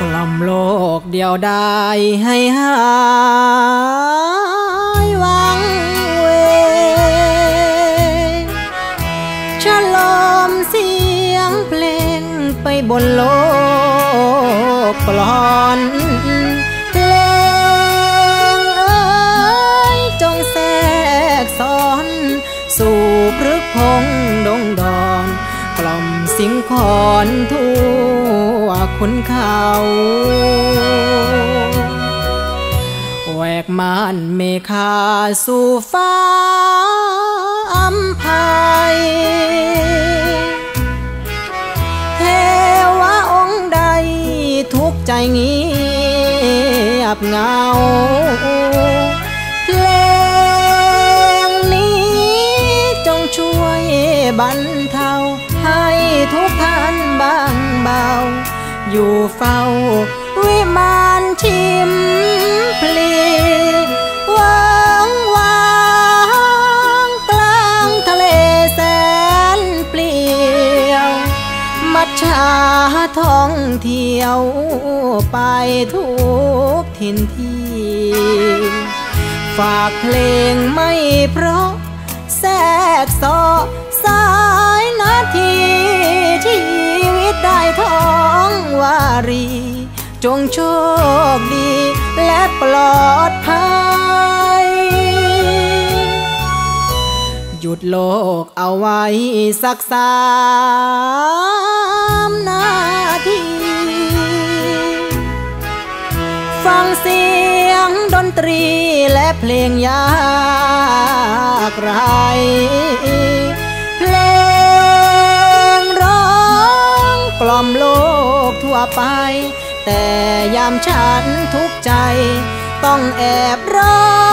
กล่อมโลกเดียวได้ให้หายวังเวฉลมเสียงเพลงไปบนโลกกลอนเพลงเอ้ยจงแทรกซ้อน สู่พฤกพงดงดอน กล่อมสิงคอนทั่ว คุณเขาแหวกม่านเมฆาสู่ฟ้าอัมภัยเทวะองค์ใดทุกใจเงียบเงาเพลงนี้จงช่วยบรรเทาให้ทุกท่านบางเบา อยู่เฝ้า วิมานชิมพลีวางวางกลางทะเลแสนเปลี่ยว มัจฉาท่องเที่ยวไปทุกทินที่ ฝากเพลงไม่เพราะแทรกซอสายนา รี จงโชคดีและปลอดภัย หยุดโลกเอาไว้สักสามนาที ฟังเสียงดนตรีและเพลงยากไร ไป แต่ยามฉันทุกใจ ต้องแอบร้อง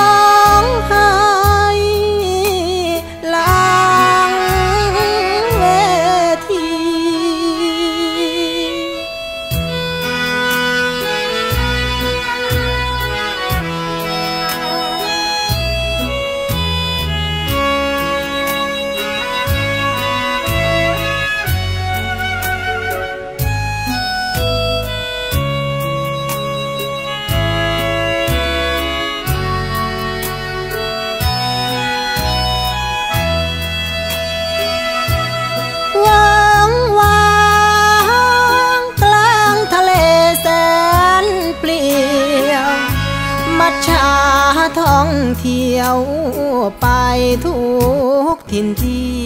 เที่ยวไปทุกทินที่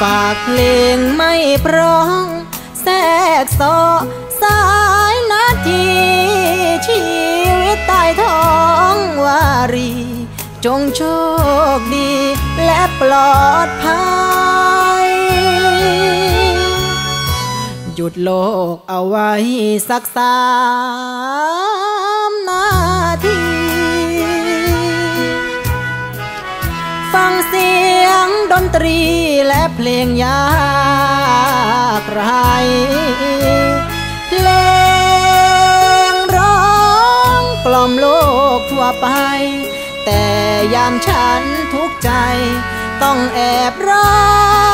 ฝากเพลงไม่พร้อง แทรกซอสายนาทีชีวิตใต้ท้องวารี จงโชคดีและปลอดภัย หยุดโลกเอาไว้สักสามนาที ฟังเสียงดนตรีและเพลงยากไรเพลงร้องกล่อมโลกทั่วไป แต่ยามฉันทุกใจต้องแอบร้อง